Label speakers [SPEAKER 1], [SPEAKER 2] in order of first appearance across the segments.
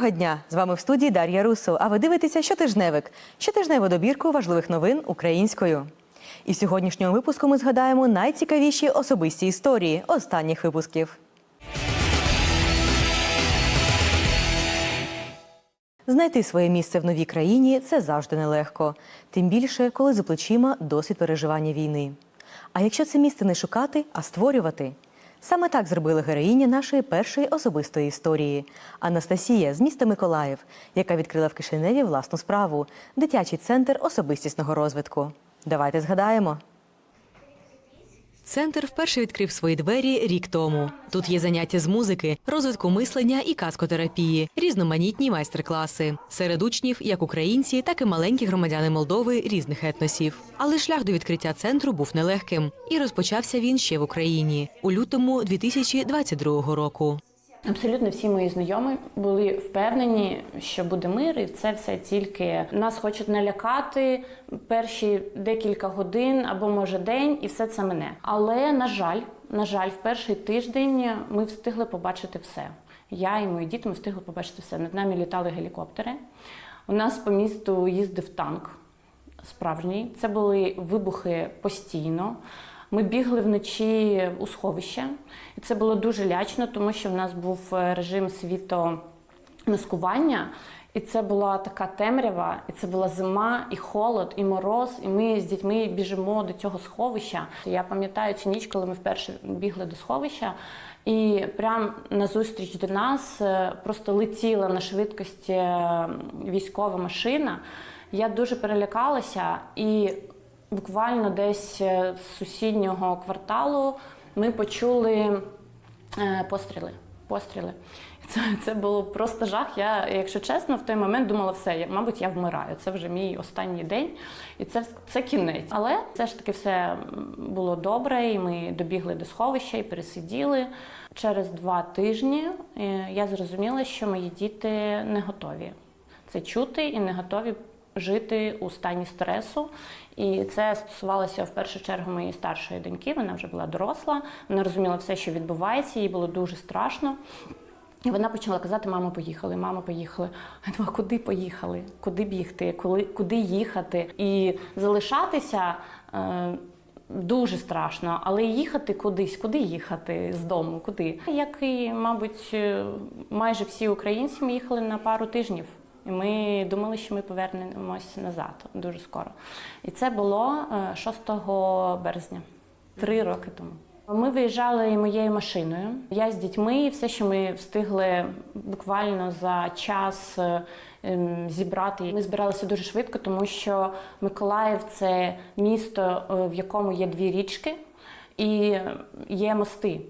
[SPEAKER 1] Доброго дня! З вами в студії Дар'я Русо. А ви дивитеся щотижневик, щотижневу добірку важливих новин українською. І в сьогоднішньому випуску ми згадаємо найцікавіші особисті історії останніх випусків. Знайти своє місце в новій країні це завжди нелегко, тим більше, коли за плечима досвід переживання війни. А якщо це місце не шукати, а створювати. Саме так зробила героїні нашої першої особистої історії Анастасія з міста Миколаїв, яка відкрила в Кишиневі власну справу дитячий центр особистісного розвитку. Давайте згадаємо. Центр вперше відкрив свої двері рік тому. Тут є заняття з музики, розвитку мислення і казкотерапії, різноманітні майстер-класи. Серед учнів як українці, так і маленькі громадяни Молдови різних етносів. Але шлях до відкриття центру був нелегким, і розпочався він ще в Україні у лютому 2022 року.
[SPEAKER 2] Абсолютно всі мої знайомі були впевнені, що буде мир, і це все тільки нас хочуть налякати перші декілька годин або може день, і все це мене. Але на жаль, на жаль, в перший тиждень ми встигли побачити все. Я і мої діти ми встигли побачити все. Над нами літали гелікоптери. У нас по місту їздив танк справжній. Це були вибухи постійно. Ми бігли вночі у сховище, і це було дуже лячно, тому що в нас був е, режим світомаскування. І це була така темрява, і це була зима, і холод, і мороз. І ми з дітьми біжимо до цього сховища. Я пам'ятаю цю ніч, коли ми вперше бігли до сховища, і прямо назустріч до нас е, просто летіла на швидкості е, військова машина. Я дуже перелякалася, і буквально десь е, з сусіднього кварталу ми почули е, постріли. Постріли. Це, це було просто жах. Я, якщо чесно, в той момент думала, все, я, мабуть, я вмираю. Це вже мій останній день, і це, це кінець. Але все ж таки все було добре, і ми добігли до сховища і пересиділи. Через два тижні е, я зрозуміла, що мої діти не готові це чути і не готові жити у стані стресу. І це стосувалося в першу чергу моєї старшої доньки. Вона вже була доросла, вона розуміла все, що відбувається, їй було дуже страшно. І вона почала казати: мамо, поїхали, мамо, поїхали. Я думала, куди поїхали? Куди бігти? Коли, куди їхати? І залишатися. Е, Дуже страшно, але їхати кудись, куди їхати з дому, куди? Як і, мабуть, майже всі українці ми їхали на пару тижнів. І ми думали, що ми повернемось назад дуже скоро. І це було е, 6 березня, три роки тому. Ми виїжджали моєю машиною. Я з дітьми, і все, що ми встигли буквально за час е, ем, зібрати. Ми збиралися дуже швидко, тому що Миколаїв це місто, е, в якому є дві річки і є мости.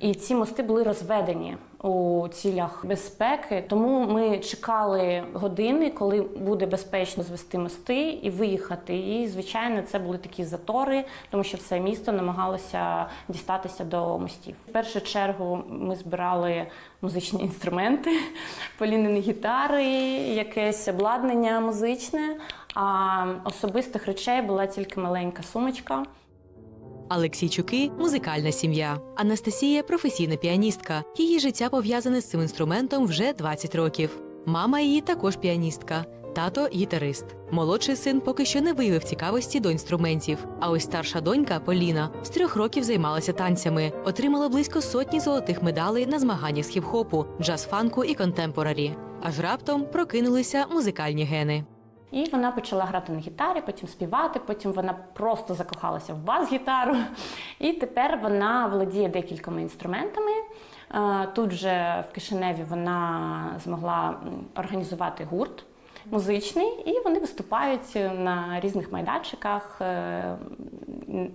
[SPEAKER 2] І ці мости були розведені у цілях безпеки. Тому ми чекали години, коли буде безпечно звести мости і виїхати. І звичайно, це були такі затори, тому що все місто намагалося дістатися до мостів. В першу чергу ми збирали музичні інструменти, полінені гітари, якесь обладнання музичне. А особистих речей була тільки маленька сумочка.
[SPEAKER 1] Алексійчуки музикальна сім'я. Анастасія професійна піаністка. Її життя пов'язане з цим інструментом вже 20 років. Мама її також піаністка. Тато гітарист. Молодший син поки що не виявив цікавості до інструментів. А ось старша донька Поліна з трьох років займалася танцями, отримала близько сотні золотих медалей на змаганнях з хіп-хопу, джаз-фанку і контемпорарі. Аж раптом прокинулися музикальні гени.
[SPEAKER 2] І вона почала грати на гітарі, потім співати, потім вона просто закохалася в бас-гітару. І тепер вона володіє декількома інструментами. Е, Тут же в Кишиневі вона змогла організувати гурт музичний, і вони виступають на різних майданчиках е,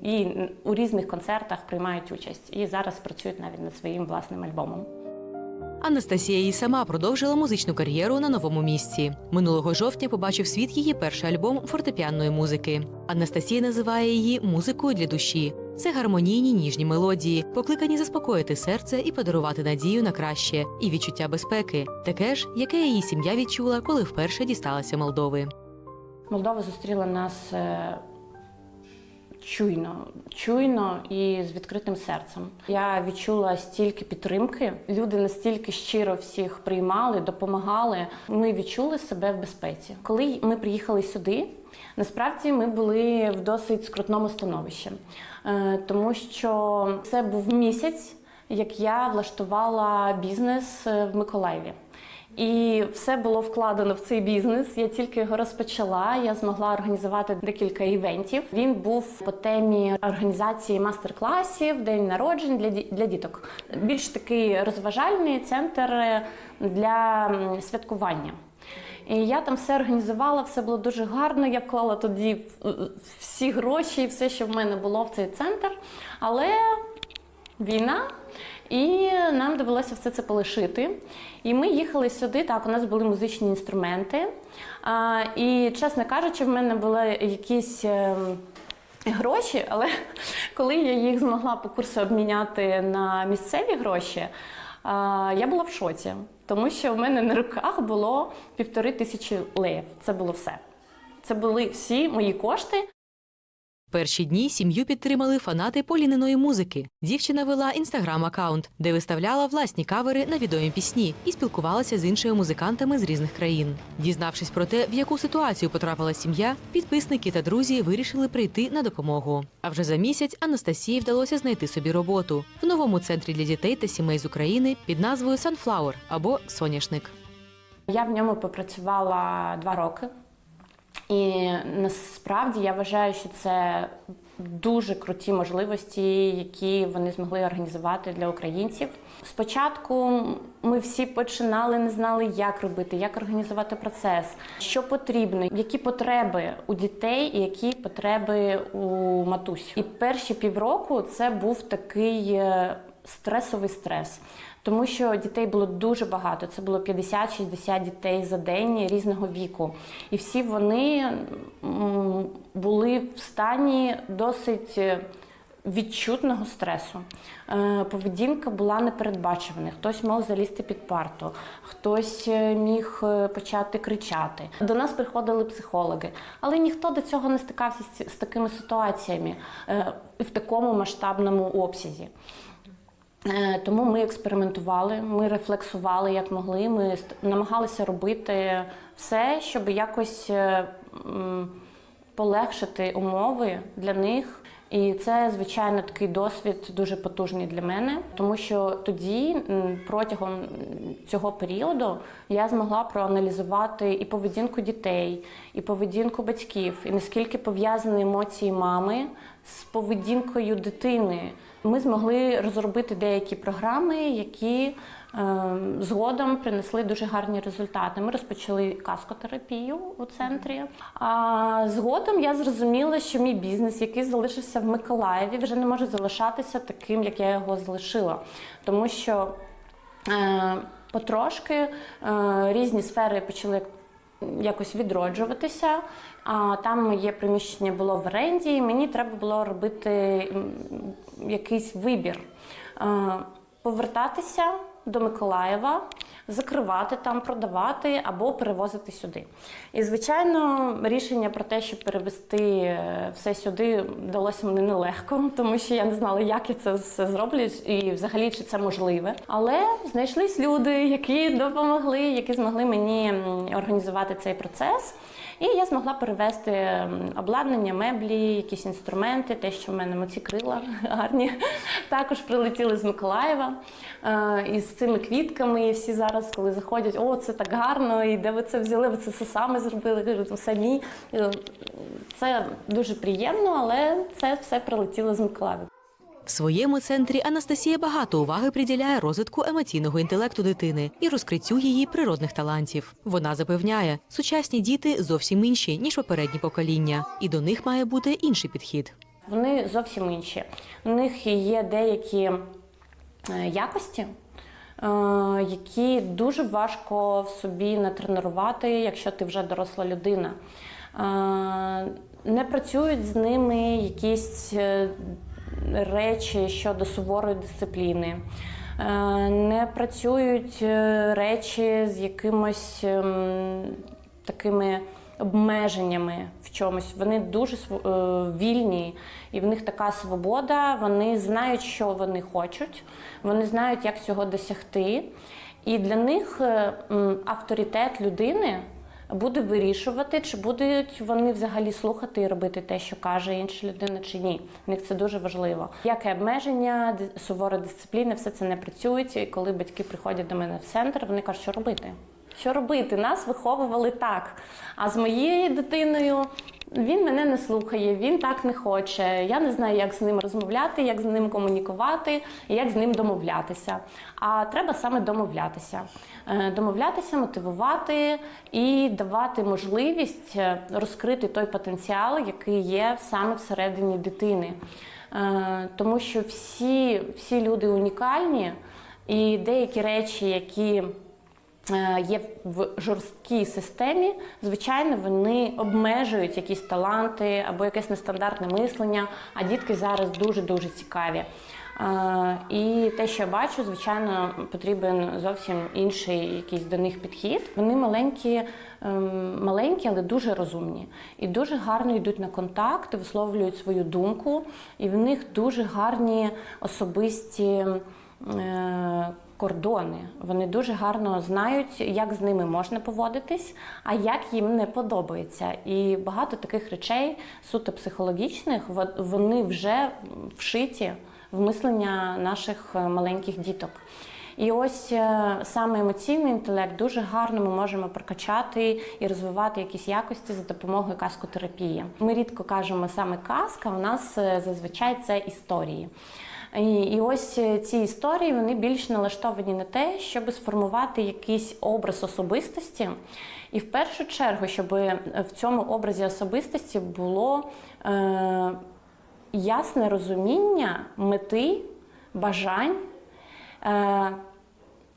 [SPEAKER 2] і у різних концертах приймають участь. І зараз працюють навіть над своїм власним альбомом.
[SPEAKER 1] Анастасія і сама продовжила музичну кар'єру на новому місці. Минулого жовтня побачив світ її перший альбом фортепіанної музики. Анастасія називає її музикою для душі. Це гармонійні ніжні мелодії, покликані заспокоїти серце і подарувати надію на краще і відчуття безпеки, таке ж, яке її сім'я відчула, коли вперше дісталася Молдови.
[SPEAKER 2] Молдова зустріла нас е, чуйно, чуйно і з відкритим серцем. Я відчула стільки підтримки. Люди настільки щиро всіх приймали, допомагали. Ми відчули себе в безпеці. Коли ми приїхали сюди, насправді ми були в досить скрутному становищі, Е, тому що це був місяць, як я влаштувала бізнес е, в Миколаєві. І все було вкладено в цей бізнес. Я тільки його розпочала. Я змогла організувати декілька івентів. Він був по темі організації мастер-класів, день народжень для ді- для діток. Більш такий розважальний центр е, для святкування. І я там все організувала, все було дуже гарно. Я вклала тоді всі гроші і все, що в мене було в цей центр. Але війна, і нам довелося все це полишити. І ми їхали сюди. Так, у нас були музичні інструменти. І, чесно кажучи, в мене були якісь. ем, Гроші, але коли я їх змогла по курсу обміняти на місцеві гроші, я була в шоці, тому що в мене на руках було півтори тисячі леїв. Це було все. Це були всі мої кошти.
[SPEAKER 1] Перші дні сім'ю підтримали фанати поліниної музики. Дівчина вела інстаграм-аккаунт, де виставляла власні кавери на відомі пісні і спілкувалася з іншими музикантами з різних країн. Дізнавшись про те, в яку ситуацію потрапила сім'я, підписники та друзі вирішили прийти на допомогу. А вже за місяць Анастасії вдалося знайти собі роботу в новому центрі для дітей та сімей з України під назвою Sunflower або Соняшник.
[SPEAKER 2] Я в ньому попрацювала два роки. І насправді я вважаю, що це дуже круті можливості, які вони змогли організувати для українців. Спочатку ми всі починали, не знали, як робити, як організувати процес, що потрібно, які потреби у дітей і які потреби у матусь. І перші півроку це був такий е, стресовий стрес. Тому що дітей було дуже багато. Це було 50-60 дітей за день різного віку. І всі вони були в стані досить е, відчутного стресу. Е, Поведінка була непередбачувана. Хтось мог залізти під парту, хтось е, міг почати кричати. До нас приходили психологи, але ніхто до цього не стикався з такими ситуаціями в такому масштабному обсязі. Е, Тому ми експериментували, ми рефлексували як могли. Ми намагалися робити все, щоб якось е, полегшити умови для них. І це, звичайно, такий досвід дуже потужний для мене, тому що тоді, протягом цього періоду, я змогла проаналізувати і поведінку дітей, і поведінку батьків, і наскільки пов'язані емоції мами з поведінкою дитини. Ми змогли розробити деякі програми, які е, згодом принесли дуже гарні результати. Ми розпочали каскотерапію у центрі. А згодом я зрозуміла, що мій бізнес, який залишився в Миколаєві, вже не може залишатися таким, як я його залишила, тому що е, потрошки е, різні сфери почали якось відроджуватися. А там моє приміщення було в оренді, і мені треба було робити якийсь вибір. Повертатися до Миколаєва, закривати там, продавати або перевозити сюди. І, звичайно, рішення про те, щоб перевести е, все сюди, далося мені нелегко, тому що я не знала, як я це все зроблю і взагалі чи це можливе. Але знайшлись люди, які допомогли, які змогли мені організувати цей процес. І я змогла перевезти обладнання, меблі, якісь інструменти, те, що в мене моці крила гарні. Також прилетіли з Миколаєва е, із цими квітками. І всі зараз, коли заходять, о, це так гарно, і де ви це взяли? Ви це все саме зробили? Кажу, «Ну, самі. Е, Це дуже приємно, але це все прилетіло з Миколаєва.
[SPEAKER 1] В своєму центрі Анастасія багато уваги приділяє розвитку емоційного інтелекту дитини і розкриттю її природних талантів. Вона запевняє, сучасні діти зовсім інші ніж попередні покоління, і до них має бути інший підхід.
[SPEAKER 2] Вони зовсім інші. У них є деякі е, якості, е, які дуже важко в собі натренувати, якщо ти вже доросла людина. Е, Не працюють з ними якісь речі щодо суворої дисципліни. Е, Не працюють е, речі з якимось ем, такими обмеженнями в чомусь. Вони дуже е, вільні, і в них така свобода. Вони знають, що вони хочуть, вони знають, як цього досягти. І для них авторитет людини буде вирішувати, чи будуть вони взагалі слухати і робити те, що каже інша людина, чи ні. В них це дуже важливо. Яке обмеження, сувора дисципліна, все це не працює. І коли батьки приходять до мене в центр, вони кажуть, що робити. Що робити? Нас виховували так. А з моєю дитиною він мене не слухає, він так не хоче. Я не знаю, як з ним розмовляти, як з ним комунікувати, як з ним домовлятися. А треба саме домовлятися. Е, Домовлятися, мотивувати і давати можливість е, розкрити той потенціал, який є саме всередині дитини. Е, Тому що всі, всі люди унікальні, і деякі речі, які є в жорсткій системі, звичайно, вони обмежують якісь таланти або якесь нестандартне мислення. А дітки зараз дуже дуже цікаві. Е, І те, що я бачу, звичайно, потрібен зовсім інший якийсь до них підхід. Вони маленькі, ем, маленькі, але дуже розумні і дуже гарно йдуть на контакт, висловлюють свою думку, і в них дуже гарні особисті. Е, Кордони вони дуже гарно знають, як з ними можна поводитись, а як їм не подобається. І багато таких речей, суто психологічних, вони вже вшиті в мислення наших е, маленьких діток. І ось е, саме емоційний інтелект дуже гарно ми можемо прокачати і розвивати якісь якості за допомогою казкотерапії. Ми рідко кажемо саме казка, у нас зазвичай це історії. І, і ось е, ці історії вони більш налаштовані на те, щоб сформувати якийсь образ особистості. І в першу чергу, щоб в цьому образі особистості було е, ясне розуміння мети, бажань, е,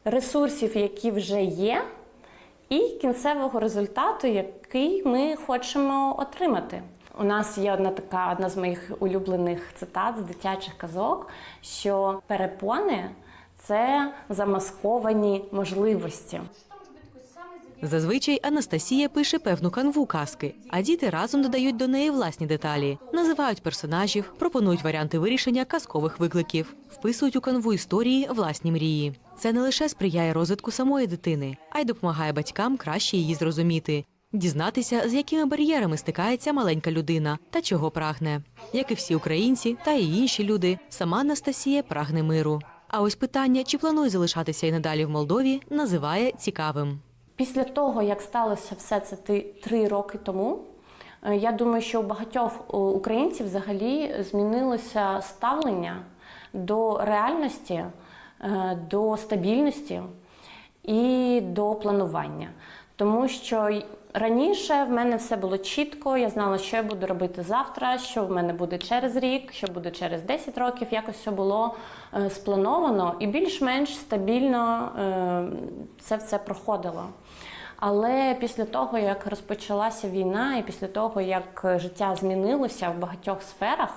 [SPEAKER 2] ресурсів, які вже є, і кінцевого результату, який ми хочемо отримати. У нас є одна така одна з моїх улюблених цитат з дитячих казок, що перепони це замасковані можливості.
[SPEAKER 1] Зазвичай Анастасія пише певну канву казки, а діти разом додають до неї власні деталі, називають персонажів, пропонують варіанти вирішення казкових викликів, вписують у канву історії власні мрії. Це не лише сприяє розвитку самої дитини, а й допомагає батькам краще її зрозуміти, дізнатися, з якими бар'єрами стикається маленька людина та чого прагне. Як і всі українці та і інші люди, сама Анастасія прагне миру. А ось питання, чи планує залишатися і надалі в Молдові, називає цікавим.
[SPEAKER 2] Після того, як сталося все це три роки тому, е, я думаю, що у багатьох е, українців взагалі змінилося ставлення до реальності, е, до стабільності і до планування. Тому що раніше в мене все було чітко, я знала, що я буду робити завтра, що в мене буде через рік, що буде через 10 років. Якось все було е, сплановано і більш-менш стабільно е, це все проходило. Але після того, як розпочалася війна, і після того, як життя змінилося в багатьох сферах,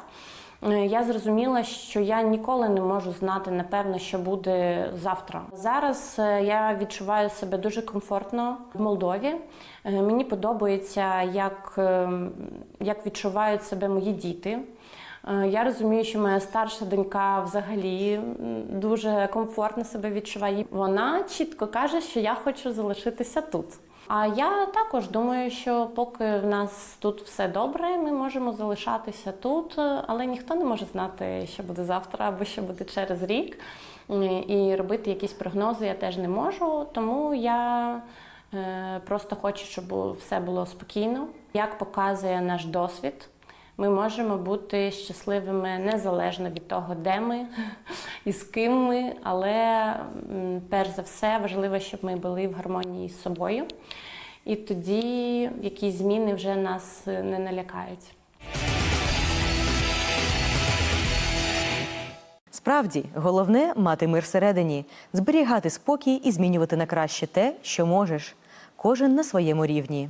[SPEAKER 2] я зрозуміла, що я ніколи не можу знати напевно, що буде завтра. Зараз е, я відчуваю себе дуже комфортно в Молдові. Е, Мені подобається, як, е, як відчувають себе мої діти. Е, Я розумію, що моя старша донька взагалі дуже комфортно себе відчуває. Вона чітко каже, що я хочу залишитися тут. А я також думаю, що поки в нас тут все добре, ми можемо залишатися тут, але ніхто не може знати, що буде завтра або що буде через рік. І робити якісь прогнози я теж не можу, тому я е, просто хочу, щоб все було спокійно. Як показує наш досвід, ми можемо бути щасливими незалежно від того, де ми і з ким ми, але перш за все важливо, щоб ми були в гармонії з собою. І тоді якісь зміни вже нас е, не налякають.
[SPEAKER 1] Справді, головне мати мир всередині, зберігати спокій і змінювати на краще те, що можеш. Кожен на своєму рівні.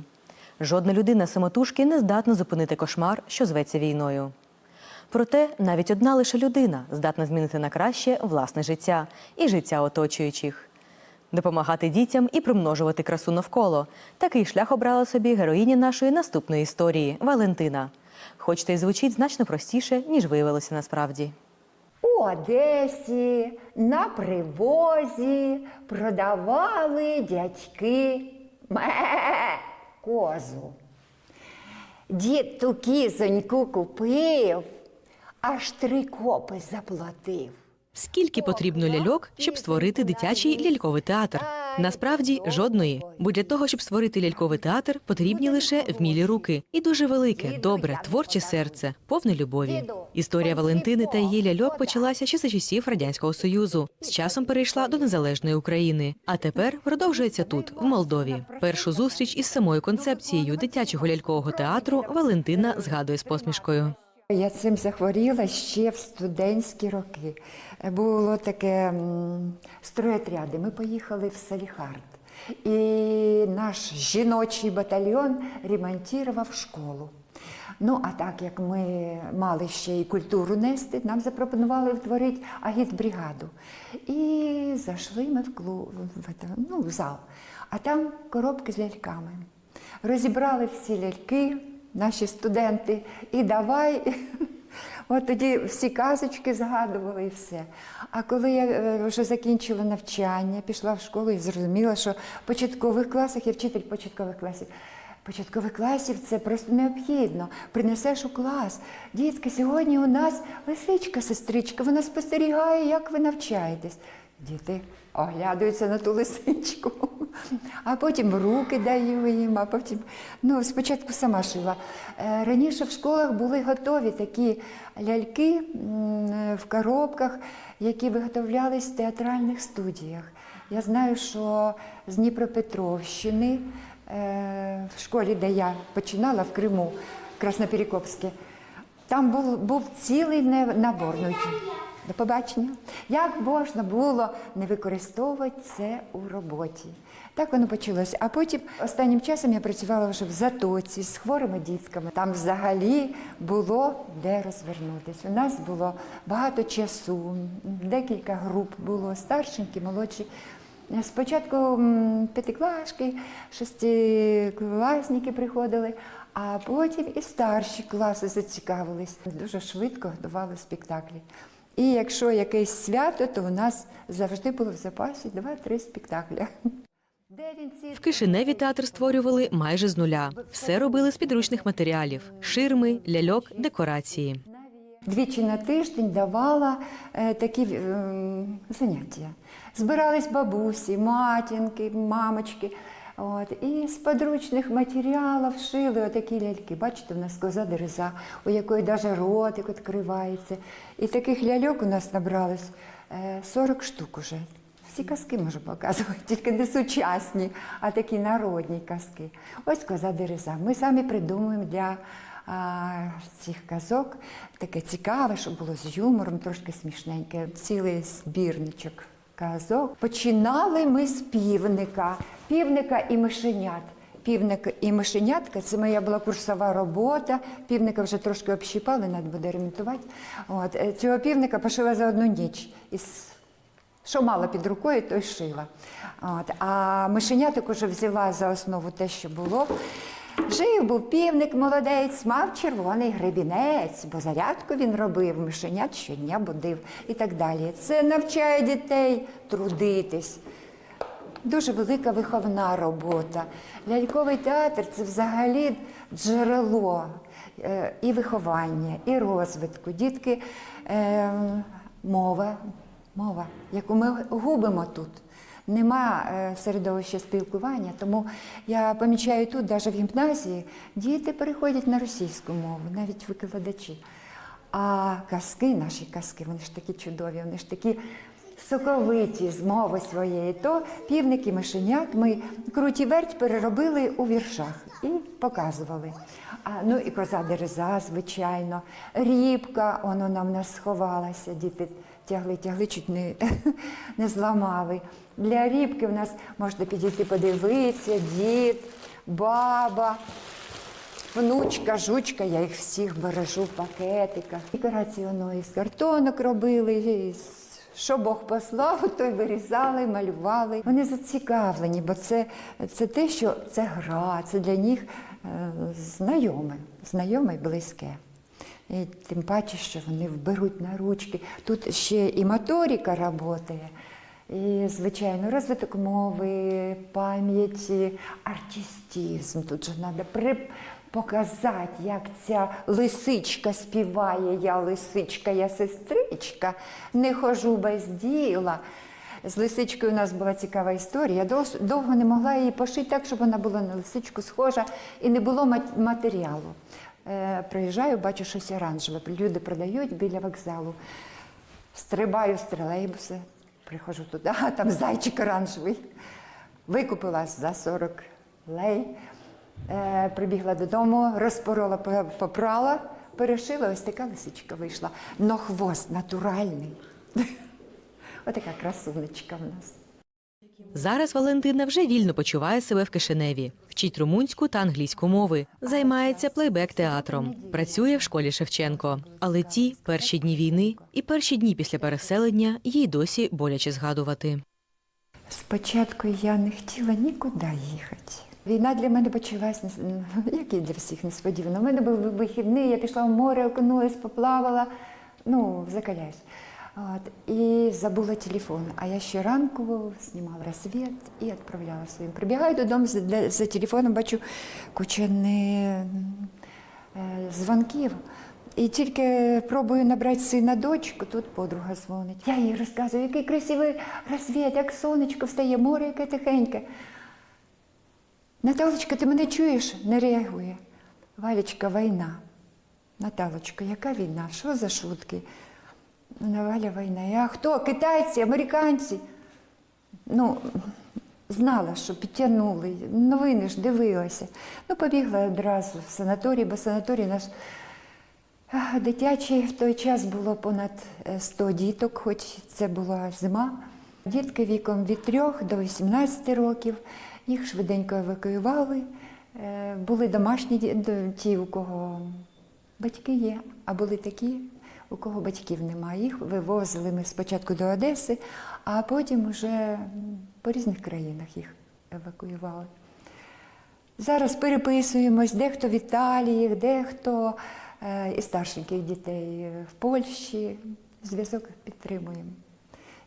[SPEAKER 1] Жодна людина самотужки не здатна зупинити кошмар, що зветься війною. Проте навіть одна лише людина здатна змінити на краще власне життя і життя оточуючих. допомагати дітям і примножувати красу навколо. Такий шлях обрала собі героїня нашої наступної історії Валентина. Хоч це й звучить значно простіше, ніж виявилося насправді.
[SPEAKER 3] У Одесі на привозі продавали дядьки ме козу. Дід ту кізоньку купив, аж три копи заплатив.
[SPEAKER 1] Скільки потрібно ляльок, щоб створити дитячий ляльковий театр? Насправді жодної, бо для того, щоб створити ляльковий театр, потрібні лише вмілі руки і дуже велике, добре, творче серце, повне любові. Історія Валентини та її ляльок почалася ще за часів радянського союзу. З часом перейшла до незалежної України, а тепер продовжується тут, в Молдові. Першу зустріч із самою концепцією дитячого лялькового театру Валентина згадує з посмішкою.
[SPEAKER 3] Я цим захворіла ще в студентські роки. Було таке стройотряди. Ми поїхали в Саліхард. І наш жіночий батальйон ремонтував школу. Ну, а так як ми мали ще й культуру нести, нам запропонували утворити агітбригаду. І зайшли ми в клуб, в, ну, в зал. А там коробки з ляльками. Розібрали всі ляльки, наші студенти, і давай. От тоді всі казочки згадували і все. А коли я е, вже закінчила навчання, пішла в школу і зрозуміла, що в початкових класах я вчитель початкових класів. Початкових класів це просто необхідно. Принесеш у клас. Дітки, сьогодні у нас лисичка, сестричка, вона спостерігає, як ви навчаєтесь. Діти оглядаються на ту лисичку, а потім руки даю їм, а потім ну, спочатку сама шила. Е, Раніше в школах були готові такі ляльки в коробках, які виготовлялись в театральних студіях. Я знаю, що з Дніпропетровщини, е, в школі, де я починала в Криму, Красноперекопське, там був, був цілий набор. Ну, до побачення. Як можна було не використовувати це у роботі? Так воно почалося. А потім останнім часом я працювала вже в затоці з хворими дітками. Там взагалі було де розвернутися. У нас було багато часу, декілька груп було, старшенькі, молодші. Спочатку п'ятиклашки, шестикласники приходили, а потім і старші класи зацікавились. Дуже швидко готували спектаклі. І якщо якесь свято, то у нас завжди було в запасі два-три спектакля.
[SPEAKER 1] В Кишиневі театр створювали майже з нуля. Все робили з підручних матеріалів: ширми, ляльок, декорації.
[SPEAKER 3] Двічі на тиждень давала е, такі е, заняття. Збирались бабусі, матінки, мамочки. От, і з подручних матеріалів шили отакі ляльки. Бачите, у нас коза дереза, у якої навіть ротик відкривається. І таких ляльок у нас набралось е, 40 штук уже. Всі казки можу показувати, тільки не сучасні, а такі народні казки. Ось коза дереза. Ми самі придумуємо для а, цих казок таке цікаве, щоб було з юмором, трошки смішненьке, цілий збірничок казок. Починали ми з півника, півника і мишенят. Півник і мишенятка це моя була курсова робота. Півника вже трошки общипали, треба буде ремонтувати. От, е, цього півника пошила за одну ніч. Із що мала під рукою, то й шила. От. А мишеняток уже взяла за основу те, що було. Жив був півник молодець, мав червоний гребінець, бо зарядку він робив, мишенят щодня будив і так далі. Це навчає дітей трудитись. Дуже велика виховна робота. Ляльковий театр це взагалі джерело е, і виховання, і розвитку. Дітки, е, мова, мова, яку ми губимо тут. Нема е, середовища спілкування, тому я помічаю тут, навіть в гімназії, діти переходять на російську мову, навіть викладачі. А казки, наші казки, вони ж такі чудові, вони ж такі соковиті з мови своєї, то півник і мишенят ми круті верть переробили у віршах і показували. А, ну і коза дереза, звичайно, рібка, воно нам нас сховалася, діти тягли, тягли, чуть не, не зламали. Для рібки в нас можна підійти подивитися, дід, баба. Внучка, жучка, я їх всіх бережу в пакетиках. Декорації воно із картонок робили, із Що Бог послав, то й вирізали, малювали. Вони зацікавлені, бо це, це те, що це гра, це для них е, знайоме, знайоме і близьке. І тим паче, що вони вберуть на ручки. Тут ще і моторика працює, і, звичайно, розвиток мови, пам'яті, артистизм. Тут же треба при... показати, як ця лисичка співає, я лисичка, я сестричка, не хожу без діла. З лисичкою у нас була цікава історія. Я довго не могла її пошити так, щоб вона була на лисичку схожа і не було матеріалу. Е, приїжджаю, бачу щось оранжеве. Люди продають біля вокзалу. Стрибаю з тролейбуса, приходжу туди, а там зайчик оранжевий. Викупила за 40 лей. Е, прибігла додому, розпорола, попрала, перешила, ось така лисичка вийшла. Но хвост натуральний. Отака красунечка в нас.
[SPEAKER 1] Зараз Валентина вже вільно почуває себе в Кишиневі, вчить румунську та англійську мови, займається плейбек-театром, працює в школі Шевченко. Але ті перші дні війни і перші дні після переселення їй досі боляче згадувати.
[SPEAKER 3] Спочатку я не хотіла нікуди їхати. Війна для мене почалась, не- як і для всіх несподівано. У мене був вихідний, я пішла в море, окунулась, поплавала, ну, закаляюсь. От, і забула телефон. А я ще ранку знімала розсвіт і відправляла своїм. Прибігаю додому за, за телефоном, бачу куча е, дзвонків. І тільки пробую набрати сина дочку, тут подруга дзвонить. Я їй розказую, який красивий розсвіт, як сонечко встає, море яке тихеньке. Наталочка, ти мене чуєш? Не реагує. Валечка, війна. Наталочка, яка війна? Що за шутки? Вона Валя війна. Я хто? Китайці, американці? Ну, знала, що підтягнули. Новини ж дивилася. Ну, побігла одразу в санаторій, бо санаторій наш дитячий в той час було понад е, 100 діток, хоч це була зима. Дітки віком від 3 до 18 років. Їх швиденько евакуювали. Е, Були домашні ті, у кого батьки є, а були такі, у кого батьків немає. Їх вивозили ми спочатку до Одеси, а потім вже по різних країнах їх евакуювали. Зараз переписуємось, дехто в Італії, дехто е, із старшеньких дітей в Польщі. Зв'язок підтримуємо.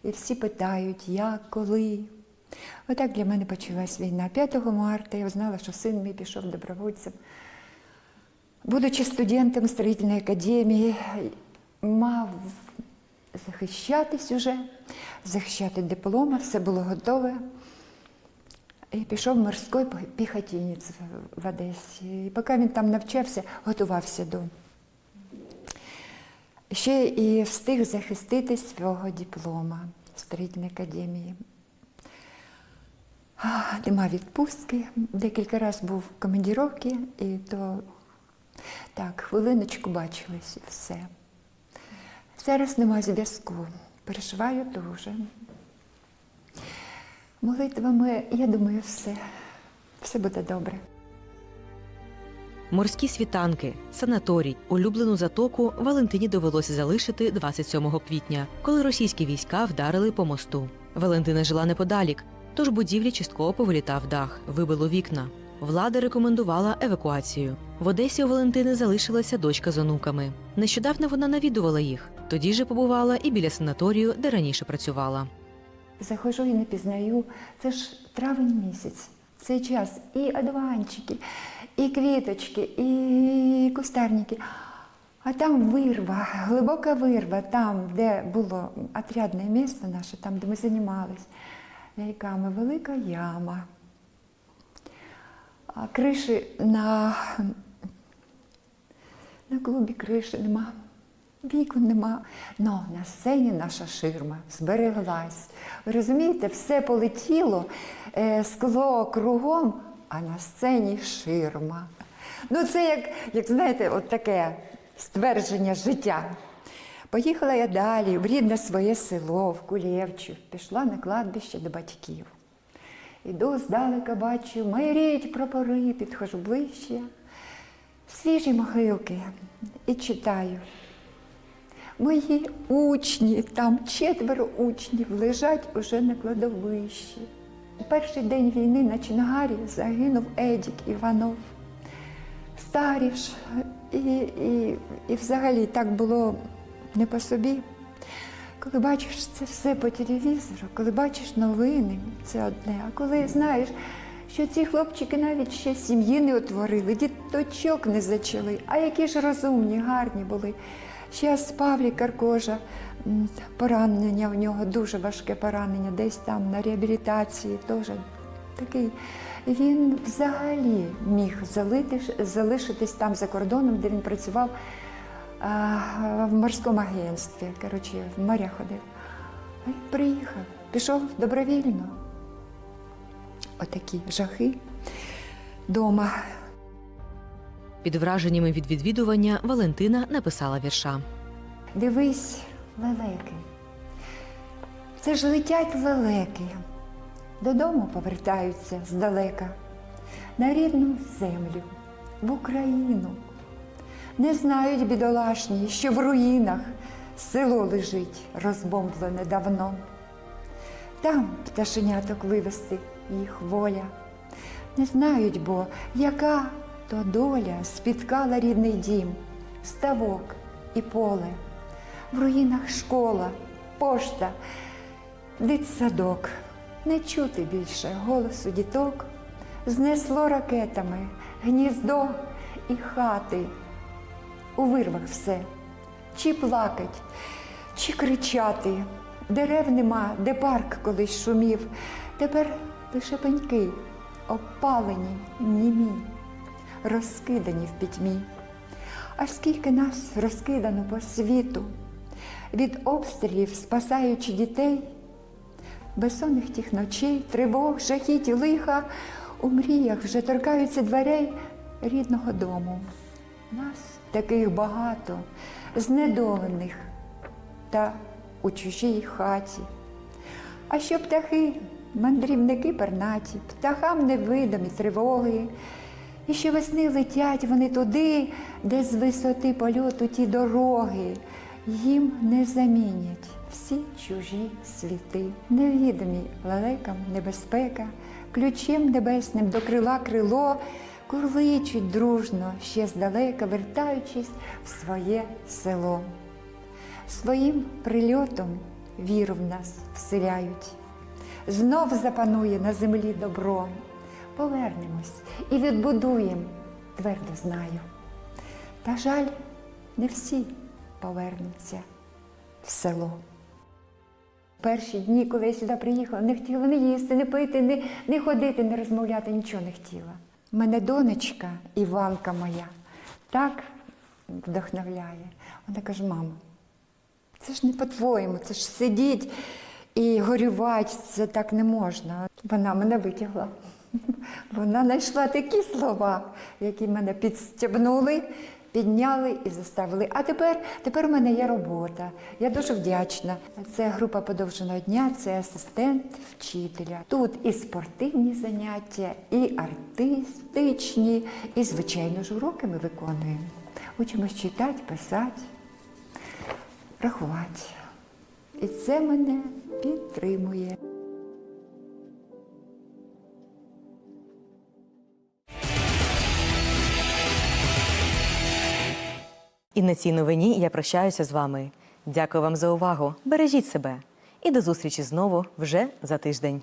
[SPEAKER 3] І всі питають, як, коли. Отак для мене почалась війна. 5 марта я знала, що син мій пішов добровольцем. Будучи студентом строїтельної академії, мав захищатись уже, захищати диплома, все було готове. І пішов морський піхотинець в- в Одесі. І поки він там навчався, готувався до. Ще і встиг захистити свого диплома в академії. Нема відпустки. Декілька разів був в командіровці, і то так, хвилиночку бачились і все. Зараз нема зв'язку. Переживаю дуже. Молитвами, я думаю, все. Все буде добре.
[SPEAKER 1] Морські світанки, санаторій, улюблену затоку Валентині довелося залишити 27 квітня, коли російські війська вдарили по мосту. Валентина жила неподалік, тож будівлі частково повилітав дах, вибило вікна. Влада рекомендувала евакуацію. В Одесі у Валентини залишилася дочка з онуками. Нещодавно вона навідувала їх. Тоді же побувала і біля санаторію, де раніше працювала.
[SPEAKER 3] Заходжу і не пізнаю. Це ж травень місяць. Цей час і одуванчики, і квіточки, і кустарники. А там вирва, глибока вирва, там, де було отрядне місто наше, там, де ми займалися ляльками, велика яма. А криші на, на клубі криші нема. Вікон нема. Но на сцені наша ширма збереглась. Ви розумієте, все полетіло, е, скло кругом, а на сцені ширма. Ну, це як, як знаєте, от таке ствердження життя. Поїхала я далі, в рідне своє село, в Кулєвчу, пішла на кладбище до батьків. Іду здалека, бачу, майоріть прапори, підходжу ближче, свіжі могилки і читаю. Мої учні, там четверо учнів лежать уже на кладовищі. У перший день війни на Чонгарі загинув Едік Іванов. Старіш. І, і, і взагалі так було не по собі. Коли бачиш це все по телевізору, коли бачиш новини, це одне. А коли знаєш, що ці хлопчики навіть ще сім'ї не утворили, діточок не зачали, а які ж розумні, гарні були. Ще з Павлік Каркожа поранення в нього дуже важке поранення, десь там на реабілітації теж такий. Він взагалі міг залишитись там за кордоном, де він працював в морському агентстві. Коротше, в моря ходив. А він приїхав, пішов добровільно. Отакі жахи дома.
[SPEAKER 1] Під враженнями від відвідування Валентина написала вірша.
[SPEAKER 3] Дивись, лелеки. Це ж летять лелеки. Додому повертаються здалека, на рідну землю, в Україну. Не знають бідолашні, що в руїнах село лежить розбомблене давно. Там пташеняток вивести їх воля. Не знають, бо яка то доля спіткала рідний дім, ставок і поле. В руїнах школа, пошта, дитсадок. Не чути більше голосу діток. Знесло ракетами гніздо і хати. У вирвах все. Чи плакать, чи кричати. Дерев нема, де парк колись шумів. Тепер лише пеньки, опалені, німі, розкидані в пітьмі. А скільки нас розкидано по світу, від обстрілів спасаючи дітей, безсонних тих ночей, тривог, жахіть лиха, у мріях вже торкаються дверей рідного дому. Нас таких багато, знедолених та у чужій хаті. А що птахи, мандрівники пернаті, птахам невидимі тривоги. І що весни летять вони туди, де з висоти польоту ті дороги. Їм не замінять всі чужі світи. Невідомі лелекам небезпека, ключем небесним до крила крило, курличуть дружно ще здалека, вертаючись в своє село. Своїм прильотом віру в нас вселяють. Знов запанує на землі добро. Повернемось і відбудуємо, твердо знаю. Та жаль, не всі повернуться в село. Перші дні, коли я сюди приїхала, не хотіла не їсти, не пити, не, не ходити, не розмовляти, нічого не хотіла. Мене донечка, Іванка моя, так вдохновляє. Вона каже, мамо, це ж не по-твоєму, це ж сидіть і горювати, це так не можна. Вона мене витягла. Вона знайшла такі слова, які мене підстебнули, підняли і заставили. А тепер, тепер у мене є робота. Я дуже вдячна. Це група подовженого дня, це асистент вчителя. Тут і спортивні заняття, і артистичні, і, звичайно ж, уроки ми виконуємо. Учимось читати, писати рахувати. І це мене підтримує.
[SPEAKER 1] І на цій новині я прощаюся з вами. Дякую вам за увагу. Бережіть себе і до зустрічі знову вже за тиждень.